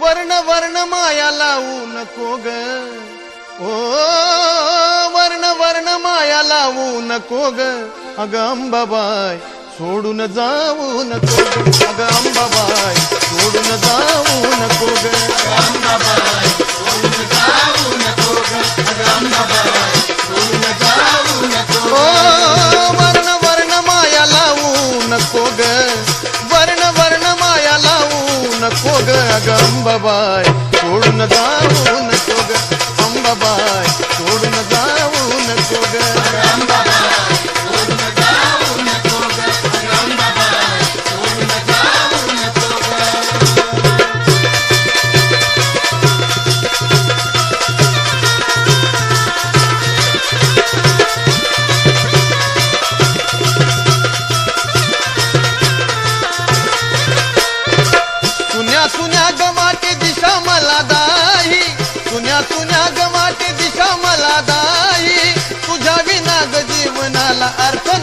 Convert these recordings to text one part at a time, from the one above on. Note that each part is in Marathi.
वर्ण वर्ण माया लावू नको ग ओ वर्ण वर्ण माया लावू नको ग अग अंबाबाई सोडून जाऊ नको ग अग अंबाबाई सोडून जाऊ नको ग ओ वर्ण वर्ण माया लावू नको ग वर्ण वर्ण माया लावू नको ग अग अंबाबाई सोडून जाऊ नको ग अंबाबाई सोडून अर्थ नाही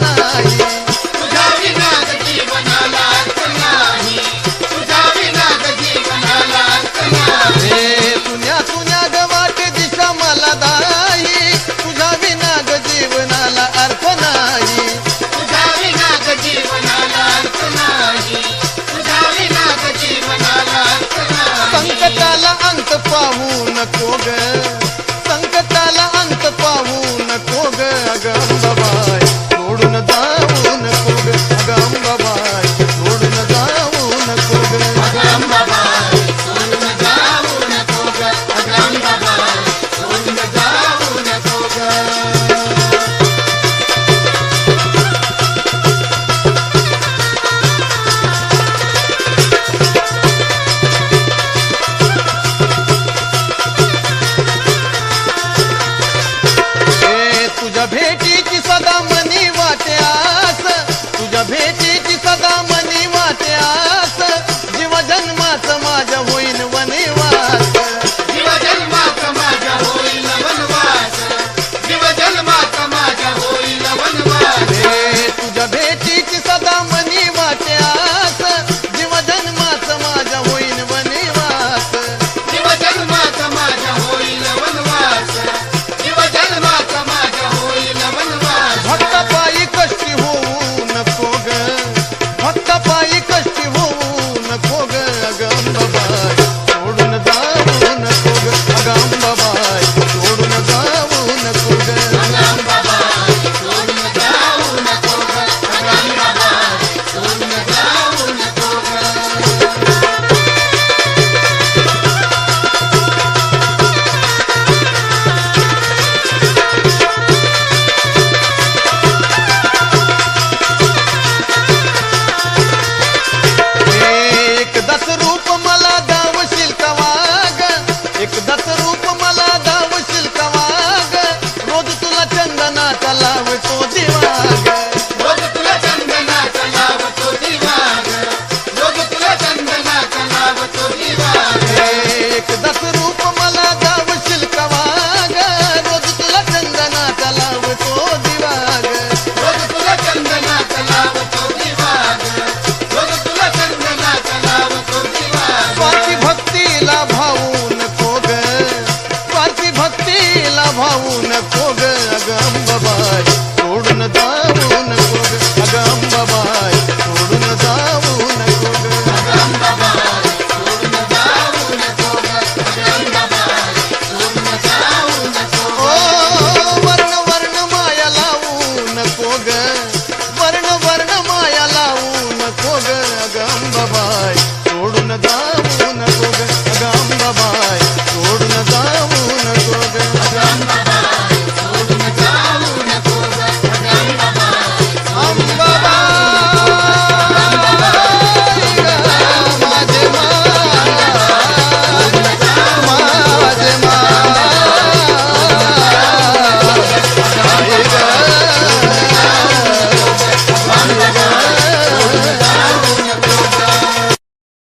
ಹೋಗ ಅಗಂಬ ಬಾಯ್ ಕೊಡುನ ತಾವೂನ ಹೋಗ ಅಗಂಬ ಬಾಯ್ ಕೊಡುನ ತಾವೂನ ಹೋಗ ಅಗಂಬ ಬಾಯ್ ಕೊಡುನ ತಾವೂನ ಹೋಗ ಅಗಂಬ ಬಾಯ್ ಕೊಡುನ ತಾವೂನ ಹೋಗ